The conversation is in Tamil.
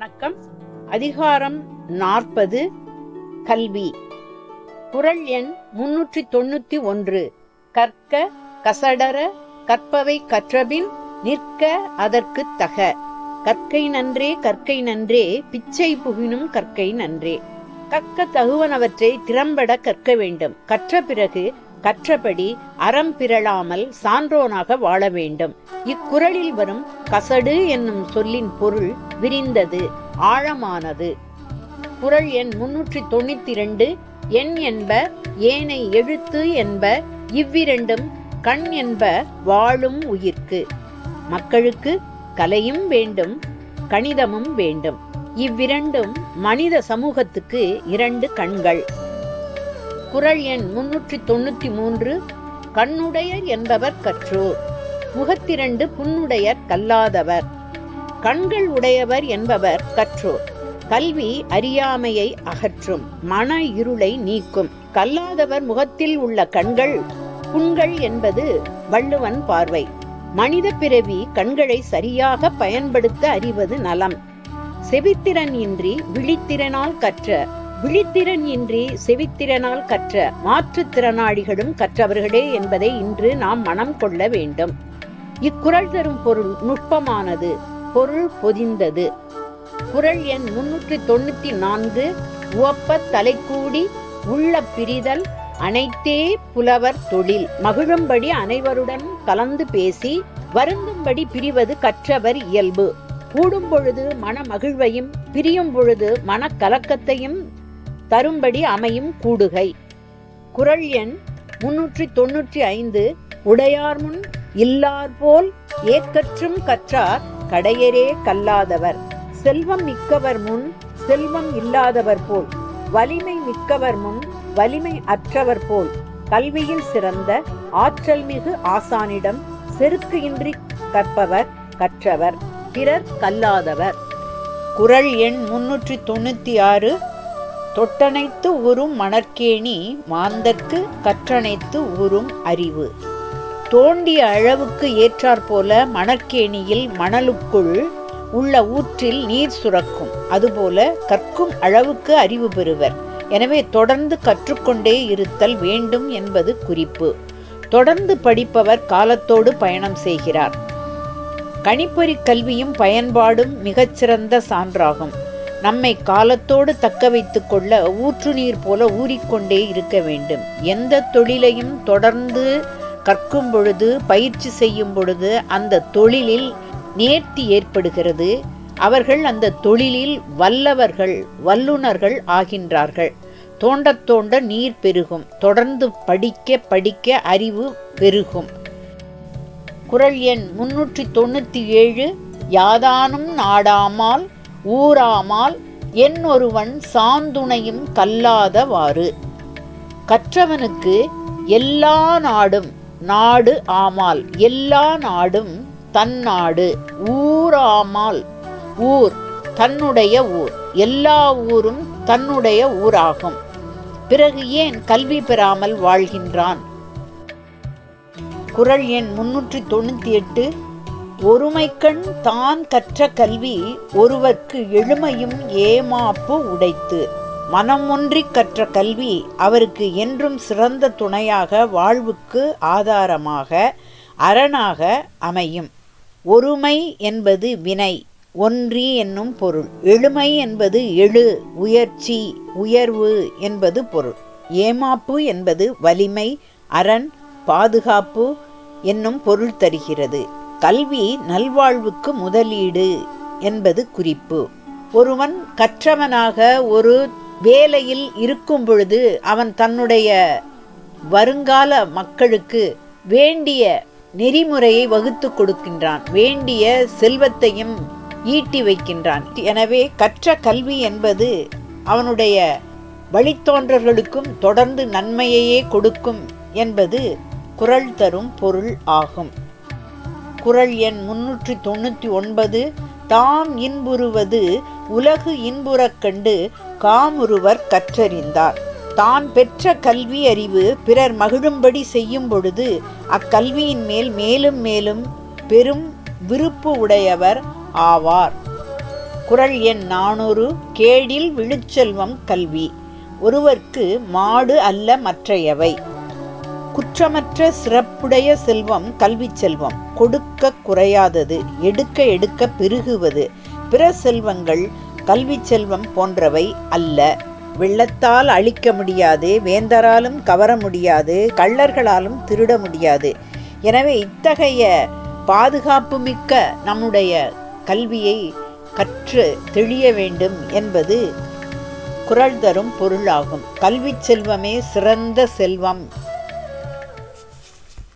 வணக்கம். அதிகாரம் நாற்பது கல்வி. குரல் எண் முன்னூற்றி தொண்ணூத்தி ஒன்று. கற்க கசடர கற்பவை கற்றபின் நிற்க அதற்கு தக. கற்கை நன்றே கற்கை நன்றே பிச்சை புகினும் கற்கை நன்றே. கற்க தகுவனவற்றை திறம்பட கற்க வேண்டும். கற்ற பிறகு கற்றபடி அறம் பிறழாமல் சான்றோனாக வாழ வேண்டும். இக்குறளில் வரும் கசடு என்னும் சொல்லின் பொருள் விரிந்தது ஆழமானது. குரல் எண் முன்னூற்றி தொண்ணூத்தி இரண்டு எண் என்ப ஏனை எழுத்து என்ப இவ்விரண்டும் கண் என்ப வாழும் உயிர்க்கு. மக்களுக்கு கலையும் வேண்டும் கணிதமும் வேண்டும். இவ்விரண்டும் மனித சமூகத்துக்கு இரண்டு கண்கள். குறள் எண் முன்னூற்றி தொண்ணூத்தி மூன்று கண்ணுடையர் என்பவர் கற்றோர் முகத்திரண்டு புண்ணுடையர் கல்லாதவர். கண்கள் உடையவர் என்பவர் கற்றோர் கல்வி அறியாமையை அகற்றும் மன இருளை நீக்கும். கல்லாதவர் முகத்தில் உள்ள கண்கள் புண்கள் என்பது வள்ளுவன் பார்வை. மனித பிறவி கண்களை சரியாக பயன்படுத்த அறிவது நலம். செவித்திறன் இன்றி விழித்திறனால் கற்ற விழித்திறன் இன்றி செவித்திறனால் கற்ற மாற்றுத்திறனாளிகளும் கற்றவர்களே என்பதை இன்று நாம் மனம் கொள்ள வேண்டும். இக்குரல் தரும் பொருள் நுட்பமானது பொருள் பொதிந்தது. குறள் எண் முன்னூற்றி தொண்ணூத்தி நான்கு உவப்ப தலைக்கூடி உள்ள பிரிதல் அனைத்தே புலவர் தொழில். மகிழும்படி அனைவருடன் கலந்து பேசி வருந்தும்படி பிரிவது கற்றவர் இயல்பு. கூடும் பொழுது மன மகிழ்வையும் பிரியும் பொழுது மனக்கலக்கத்தையும் தரும்படி அமையும் கூடுகை. குறள் எண் முன்னூற்றி தொன்னூற்றி ஐந்து உடையார் முன் இல்லார் போல் ஏக்கற்றும் கற்றார் கடையரே கல்லாதவர். செல்வம் மிக்கவர் முன் செல்வம் இல்லாதவர் போல். வலிமை மிக்கவர் முன் வலிமை அற்றவர் போல். கல்வியில் சிறந்த ஆற்றல் மிகு ஆசானிடம் செருக்கு இன்றி கற்பவர் கற்றவர். பிறர் கல்லாதவர். குறள் எண் முன்னூற்றி தொண்ணூத்தி ஆறு. தொட்டனைத்து உறும் மணற்கேணி மாந்தர்க்கு கற்றனைத்து உறும் அறிவு. தோண்டிய அளவுக்கு ஏற்றாற்போல மணற்கேணியில் மணலுக்குள் உள்ள ஊற்றில் நீர் சுரக்கும். அதுபோல கற்கும் அளவுக்கு அறிவு பெறுவர். எனவே தொடர்ந்து கற்றுக்கொண்டே இருத்தல் வேண்டும் என்பது குறிப்பு. தொடர்ந்து படிப்பவர் காலத்தோடு பயணம் செய்கிறார். கணிப்பொறி கல்வியும் பயன்பாடும் மிகச்சிறந்த சான்றாகும். நம்மை காலத்தோடு தக்க வைத்து கொள்ள ஊற்று நீர் போல ஊறிக்கொண்டே இருக்க வேண்டும். எந்த தொழிலையும் தொடர்ந்து கற்கும் பொழுது பயிற்சி செய்யும் பொழுது அந்த தொழிலில் நேர்த்தி ஏற்படுகிறது. அவர்கள் அந்த தொழிலில் வல்லவர்கள் வல்லுனர்கள் ஆகின்றார்கள். தோண்ட தோண்ட நீர் பெருகும். தொடர்ந்து படிக்க படிக்க அறிவு பெருகும். குறள் எண் முன்னூற்றி தொண்ணூற்றி ஏழு. யாதானும் நாடாமால் ஊராமால் என் ஒருவன் சாந்துணையும் கல்லாதவாறு. கற்றவனுக்கு எல்லா நாடும் நாடு ஆமால் எல்லா நாடும் தன்னாடு ஊராமால். ஊர் தன்னுடைய ஊர் எல்லா ஊரும் தன்னுடைய ஊராகும். பிறகு ஏன் கல்வி பெறாமல் வாழ்கின்றான்? குரல் எண் முன்னூற்றி தொண்ணூத்தி எட்டு ஒருமைக்கண் தான் கற்ற கல்வி ஒருவர்க்கு எழுமையும் ஏமாப்பு உடைத்து. மனம் ஒன்றி கற்ற கல்வி அவருக்கு என்றும் சிறந்த துணையாக வாழ்வுக்கு ஆதாரமாக அரணாக அமையும். ஒருமை என்பது வினை ஒன்றி என்னும் பொருள். எழுமை என்பது எழு உயர்ச்சி உயர்வு என்பது பொருள். ஏமாப்பு என்பது வலிமை அரண் பாதுகாப்பு என்னும் பொருள் தருகிறது. கல்வி நல்வாழ்வுக்கு முதலீடு என்பது குறிப்பு. ஒருவன் கற்றவனாக ஒரு வேலையில் இருக்கும் பொழுது அவன் தன்னுடைய வருங்கால மக்களுக்கு வேண்டிய நெறிமுறையை வகுத்து கொடுக்கின்றான். வேண்டிய செல்வத்தையும் ஈட்டி வைக்கின்றான். எனவே கற்ற கல்வி என்பது அவனுடைய வழித்தோன்றர்களுக்கும் தொடர்ந்து நன்மையையே கொடுக்கும் என்பது குறள் தரும் பொருள் ஆகும். குறள் எண் முன்னூற்றி தொண்ணூற்றி ஒன்பது தாம் இன்புறுவது உலகு இன்புறக் கண்டு காமுருவர் கற்றறிந்தார். தான் பெற்ற கல்வி அறிவு பிறர் மகிழும்படி செய்யும் பொழுது அக்கல்வியின் மேல் மேலும் மேலும் பெரும் விருப்பு உடையவர் ஆவார். குறள் எண் நானூறு கேடில் விழுச்செல்வம் கல்வி. ஒருவர்க்கு மாடு அல்ல மற்றையவை. குற்றமற்ற சிறப்புடைய செல்வம் கல்வி செல்வம். கொடுக்க குறையாதது எடுக்க எடுக்க பெருகுவது. பிற செல்வங்கள் கல்வி செல்வம் போன்றவை அல்ல. வெள்ளத்தால் அழிக்க முடியாது வேந்தராலும் கவர முடியாது கள்ளர்களாலும் திருட முடியாது. எனவே இத்தகைய பாதுகாப்பு மிக்க நம்முடைய கல்வியை கற்று தெளிய வேண்டும் என்பது குறள் தரும் பொருளாகும். கல்வி செல்வமே சிறந்த செல்வம்.